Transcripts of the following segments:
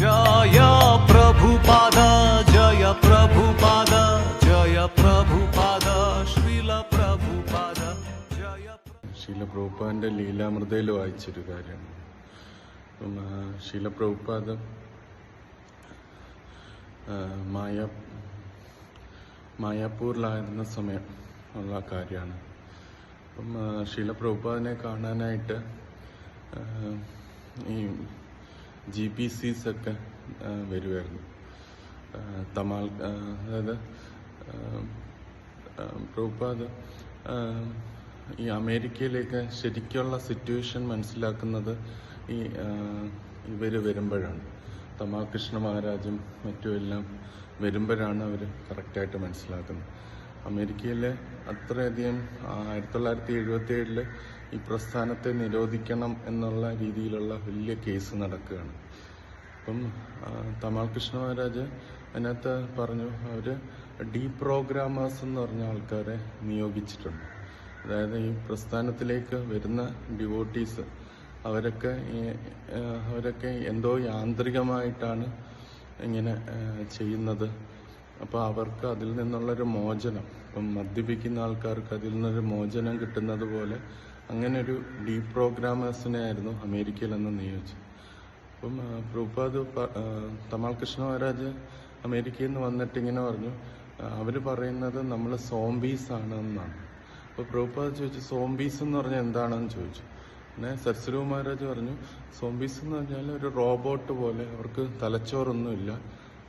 ജയ ജയ ജയ ലീലാമൃതയിൽ വായിച്ചൊരു കാര്യം. ശീലപ്രഭുപാദ പ്രഭുപാദ മായ മായാപ്പൂരിലായിരുന്ന സമയം ഉള്ള കാര്യമാണ്. അപ്പം ശീലപ്രഭുപാദനെ കാണാനായിട്ട് ഈ ജി പി സീസ് ഒക്കെ വരുമായിരുന്നു തമാൽ അതായത് പ്രഭുപാദ് ഈ അമേരിക്കയിലേക്ക് ശരിക്കുള്ള സിറ്റുവേഷൻ മനസ്സിലാക്കുന്നത് ഈ ഇവർ വരുമ്പോഴാണ്. തമാൽ കൃഷ്ണ മഹാരാജും മറ്റുമെല്ലാം വരുമ്പോഴാണ് അവർ കറക്റ്റായിട്ട് മനസ്സിലാക്കുന്നത്. അമേരിക്കയിലെ അത്രയധികം ആയിരത്തി തൊള്ളായിരത്തി എഴുപത്തി ഏഴിൽ ഈ പ്രസ്ഥാനത്തെ നിരോധിക്കണം എന്നുള്ള രീതിയിലുള്ള വലിയ കേസ് നടക്കുകയാണ്. അപ്പം തമാൽ കൃഷ്ണ മഹാരാജ് അതിനകത്ത് പറഞ്ഞു അവർ ഡീപ്രോഗ്രാമേഴ്സ് എന്ന് പറഞ്ഞ ആൾക്കാരെ നിയോഗിച്ചിട്ടുണ്ട്. അതായത് ഈ പ്രസ്ഥാനത്തിലേക്ക് വരുന്ന ഡിവോട്ടീസ് അവരൊക്കെ അവരൊക്കെ എന്തോ യാന്ത്രികമായിട്ടാണ് ഇങ്ങനെ ചെയ്യുന്നത്. അപ്പോൾ അവർക്ക് അതിൽ നിന്നുള്ളൊരു മോചനം ഇപ്പം മദ്യപിക്കുന്ന ആൾക്കാർക്ക് അതിൽ നിന്നൊരു മോചനം കിട്ടുന്നത് പോലെ അങ്ങനെ ഒരു ഡീപ്രോഗ്രാമേഴ്സിനെ ആയിരുന്നു അമേരിക്കയിൽ എന്ന് നിയോഗിച്ചത് അപ്പം പ്രഭുപാദ് തമാൽ കൃഷ്ണ മഹാരാജ് അമേരിക്കയിൽ നിന്ന് വന്നിട്ട് ഇങ്ങനെ പറഞ്ഞു അവർ പറയുന്നത് നമ്മൾ സോംബീസ് ആണ് എന്നാണ് അപ്പോൾ പ്രഭുപാദ് ചോദിച്ചു സോംബീസ് എന്ന് പറഞ്ഞാൽ എന്താണെന്ന് ചോദിച്ചു. പിന്നെ സരസ്വരൂ മഹാരാജ് പറഞ്ഞു സോംബീസ് എന്ന് പറഞ്ഞാൽ ഒരു റോബോട്ട് പോലെ അവർക്ക് തലച്ചോറൊന്നുമില്ല.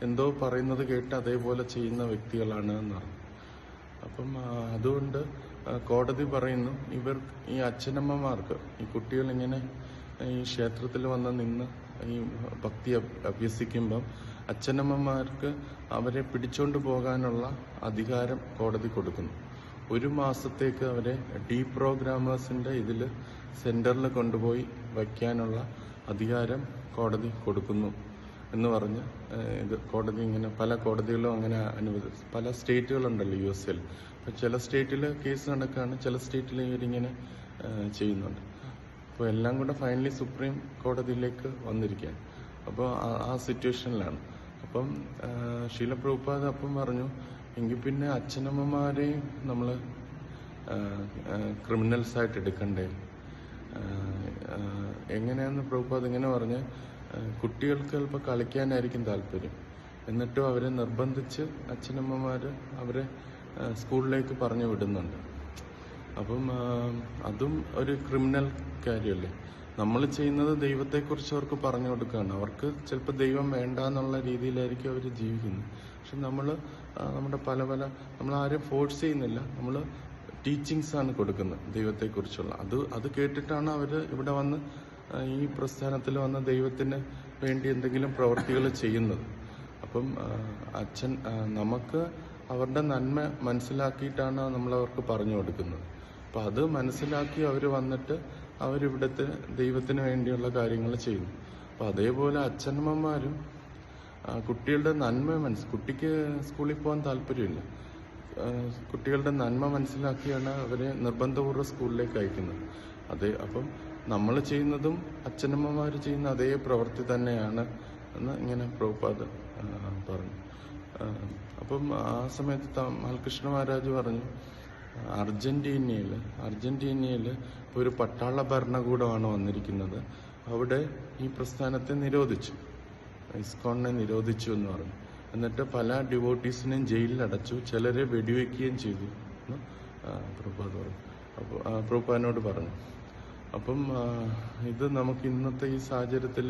എന്തോ പറയുന്നത് കേട്ട് അതേപോലെ ചെയ്യുന്ന വ്യക്തികളാണ് എന്ന് അപ്പം അതുകൊണ്ട് കോടതി പറയുന്നു ഇവർ ഈ അച്ഛനമ്മമാർക്ക് ഈ കുട്ടികൾ ഇങ്ങനെ ഈ ക്ഷേത്രത്തിൽ വന്ന് നിന്ന് ഈ ഭക്തി അഭ്- അഭ്യസിക്കുമ്പം അച്ഛനമ്മമാർക്ക് അവരെ പിടിച്ചോണ്ട് പോകാനുള്ള അധികാരം കോടതി കൊടുക്കുന്നു. ഒരു മാസത്തേക്ക് അവരെ ഡീ പ്രോഗ്രാമേഴ്സിന്റെ ഇതിൽ സെന്ററിൽ കൊണ്ടുപോയി വയ്ക്കാനുള്ള അധികാരം കോടതി കൊടുക്കുന്നു. എന്ന് പറഞ്ഞ് ഇത് കോടതി ഇങ്ങനെ പല കോടതികളും അങ്ങനെ അനുവദി പല സ്റ്റേറ്റുകളുണ്ടല്ലോ യു എസ് എൽ. അപ്പോൾ ചില സ്റ്റേറ്റിൽ കേസ് നടക്കുകയാണ് ചില സ്റ്റേറ്റിൽ ഇവരിങ്ങനെ ചെയ്യുന്നുണ്ട്. അപ്പോൾ എല്ലാം കൂടെ ഫൈനലി സുപ്രീം കോടതിയിലേക്ക് വന്നിരിക്കുകയാണ്. അപ്പോൾ ആ- സിറ്റുവേഷനിലാണ്. അപ്പം ഷീല പ്രഭുപാദ് അപ്പം പറഞ്ഞു എങ്കിൽ പിന്നെ അച്ഛനമ്മമാരെയും നമ്മൾ ക്രിമിനൽസ് ആയിട്ട് എടുക്കണ്ടേ? എങ്ങനെയാണെന്ന് പ്രഭുപാദ് ഇങ്ങനെ പറഞ്ഞ് കുട്ടികൾക്ക് ചിലപ്പോൾ കളിക്കാനായിരിക്കും താല്പര്യം. എന്നിട്ടും അവരെ നിർബന്ധിച്ച് അച്ഛനമ്മമാര് അവരെ സ്കൂളിലേക്ക് പറഞ്ഞു വിടുന്നുണ്ട്. അപ്പം അതും ഒരു ക്രിമിനൽ കാര്യമല്ലേ നമ്മൾ ചെയ്യുന്നത് ദൈവത്തെക്കുറിച്ച് അവർക്ക് പറഞ്ഞു കൊടുക്കുകയാണ്. അവർക്ക് ചിലപ്പോൾ ദൈവം വേണ്ട എന്നുള്ള രീതിയിലായിരിക്കും അവർ ജീവിക്കുന്നത്. പക്ഷെ നമ്മൾ നമ്മുടെ പല പല നമ്മൾ ആരെയും ഫോഴ്സ് ചെയ്യുന്നില്ല. നമ്മൾ ടീച്ചിങ്സ് ആണ് കൊടുക്കുന്നത് ദൈവത്തെക്കുറിച്ചുള്ള. അത് അത് കേട്ടിട്ടാണ് അവർ ഇവിടെ വന്ന് ഈ പ്രസ്ഥാനത്തിൽ വന്ന ദൈവത്തിന് വേണ്ടി എന്തെങ്കിലും പ്രവർത്തികൾ ചെയ്യുന്നത്. അപ്പം അച്ഛൻ നമുക്ക് അവരുടെ നന്മ മനസ്സിലാക്കിയിട്ടാണ് നമ്മൾ അവർക്ക് പറഞ്ഞു കൊടുക്കുന്നത്. അപ്പം അത് മനസ്സിലാക്കി അവർ വന്നിട്ട് അവരിവിടുത്തെ ദൈവത്തിന് വേണ്ടിയുള്ള കാര്യങ്ങൾ ചെയ്യുന്നു. അപ്പം അതേപോലെ അച്ഛനമ്മമാരും കുട്ടികളുടെ നന്മ മനസ്സ് കുട്ടിക്ക് സ്കൂളിൽ പോകാൻ താല്പര്യമില്ല. കുട്ടികളുടെ നന്മ മനസ്സിലാക്കിയാണ് അവരെ നിർബന്ധപൂർവം സ്കൂളിലേക്ക് അയക്കുന്നത്. അതെ അപ്പം നമ്മൾ ചെയ്യുന്നതും അച്ഛനമ്മമാർ ചെയ്യുന്ന അതേ പ്രവൃത്തി തന്നെയാണ് എന്ന് ഇങ്ങനെ പ്രഭുപാദ് പറഞ്ഞു. അപ്പം ആ സമയത്ത് ബാലകൃഷ്ണ മഹാരാജ് പറഞ്ഞു അർജന്റീനയിൽ അർജന്റീനയിൽ ഒരു പട്ടാള ഭരണകൂടമാണ് വന്നിരിക്കുന്നത്. അവിടെ ഈ പ്രസ്ഥാനത്തെ നിരോധിച്ചു. ഇസ്കോണിനെ നിരോധിച്ചു എന്ന് പറഞ്ഞു. എന്നിട്ട് പല ഡിവോട്ടീസിനെയും ജയിലിൽ അടച്ചു. ചിലരെ വെടിവെക്കുകയും ചെയ്തു എന്ന് പ്രഭുപാദ് പറഞ്ഞു. അപ്പോൾ പ്രഭുപാദിനോട് പറഞ്ഞു. അപ്പം ഇത് നമുക്ക് ഇന്നത്തെ ഈ സാഹചര്യത്തിൽ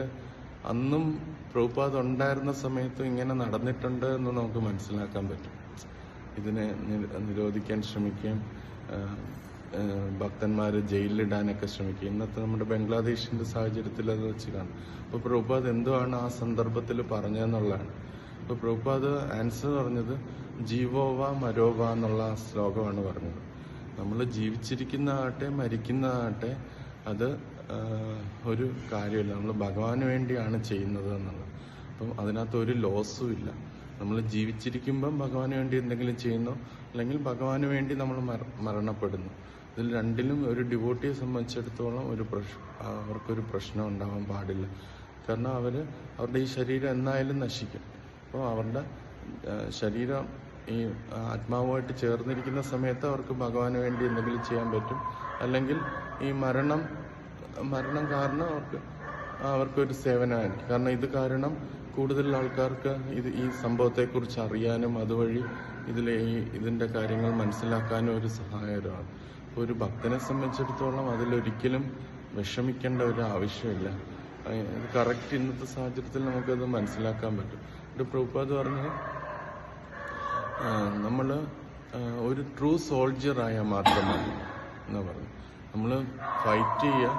അന്നും പ്രഭുപാദ് ഉണ്ടായിരുന്ന സമയത്തും ഇങ്ങനെ നടന്നിട്ടുണ്ട് എന്ന് നമുക്ക് മനസ്സിലാക്കാൻ പറ്റും. ഇതിനെ നിരോധിക്കാൻ ശ്രമിക്കുകയും ഭക്തന്മാരെ ജയിലിലിടാനൊക്കെ ശ്രമിക്കുക ഇന്നത്തെ നമ്മുടെ ബംഗ്ലാദേശിന്റെ സാഹചര്യത്തിൽ അത് വെച്ച് കാണും. അപ്പോൾ പ്രഭുപാദ് എന്തുവാണ് ആ സന്ദർഭത്തിൽ പറഞ്ഞതെന്നുള്ളതാണ്. അപ്പോൾ പ്രഭുപാദ് ആൻസർ പറഞ്ഞത് ജീവോവ മരോവ എന്നുള്ള ശ്ലോകമാണ് പറഞ്ഞത്. നമ്മൾ ജീവിച്ചിരിക്കുന്നതാകട്ടെ മരിക്കുന്നതാകട്ടെ അത് ഒരു കാര്യമില്ല. നമ്മൾ ഭഗവാന് വേണ്ടിയാണ് ചെയ്യുന്നത് എന്നുള്ളത്. അപ്പം അതിനകത്ത് ഒരു ലോസും ഇല്ല. നമ്മൾ ജീവിച്ചിരിക്കുമ്പം ഭഗവാന് വേണ്ടി എന്തെങ്കിലും ചെയ്യുന്നു അല്ലെങ്കിൽ ഭഗവാന് വേണ്ടി നമ്മൾ മരണപ്പെടുന്നു. ഇതിൽ രണ്ടിലും ഒരു ഡിവോട്ടിയെ സംബന്ധിച്ചിടത്തോളം ഒരു പ്രശ് അവർക്കൊരു പ്രശ്നം ഉണ്ടാവാൻ പാടില്ല. കാരണം അവർ അവരുടെ ഈ ശരീരം എന്നായാലും നശിക്കും. അപ്പോൾ അവരുടെ ശരീരം ഈ ആത്മാവുമായിട്ട് ചേർന്നിരിക്കുന്ന സമയത്ത് അവർക്ക് ഭഗവാന് വേണ്ടി എന്തെങ്കിലും ചെയ്യാൻ പറ്റും. അല്ലെങ്കിൽ ഈ മരണം മരണം കാരണം അവർക്ക് അവർക്കൊരു സേവനമായിരിക്കും. കാരണം ഇത് കാരണം കൂടുതൽ ആൾക്കാർക്ക് ഇത് ഈ സംഭവത്തെക്കുറിച്ച് അറിയാനും അതുവഴി ഇതിലെ ഈ ഇതിന്റെ കാര്യങ്ങൾ മനസ്സിലാക്കാനും ഒരു സഹായകരമാണ്. ഒരു ഭക്തനെ സംബന്ധിച്ചിടത്തോളം അതിലൊരിക്കലും വിഷമിക്കേണ്ട ഒരു ആവശ്യമില്ല. കറക്റ്റ് ഇന്നത്തെ സാഹചര്യത്തിൽ നമുക്കത് മനസ്സിലാക്കാൻ പറ്റും. ഒരു പ്രഭുപാദ് പറഞ്ഞ് നമ്മൾ ഒരു ട്രൂ സോൾജിയർ മാത്രമാണ് മാത്രം എന്ന് പറഞ്ഞു നമ്മൾ ഫൈറ്റ് ചെയ്യുക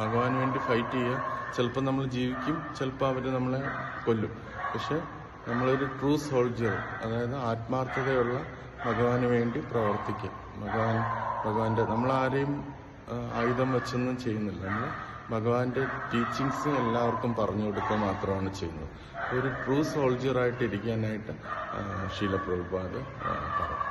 ഭഗവാന് വേണ്ടി ഫൈറ്റ് ചെയ്യുക ചിലപ്പോൾ നമ്മൾ ജീവിക്കും ചിലപ്പോൾ അവർ നമ്മളെ കൊല്ലും. പക്ഷെ നമ്മളൊരു ട്രൂ സോൾജർ അതായത് ആത്മാർത്ഥതയുള്ള ഭഗവാന് വേണ്ടി പ്രവർത്തിക്കുക ഭഗവാൻ ഭഗവാന്റെ നമ്മൾ ആരെയും ആയുധം വെച്ചൊന്നും ചെയ്യുന്നില്ല. നമ്മൾ ഭഗവാന്റെ ടീച്ചിങ്സ് എല്ലാവർക്കും പറഞ്ഞു കൊടുക്കുക മാത്രമാണ് ചെയ്യുന്നത്. ഒരു ട്രൂ സോൾജിയറായിട്ട് ഇരിക്കാനായിട്ട് ശീലപ്രഭുപാദ് ശീല പ്രഭുപാദ് പറഞ്ഞു.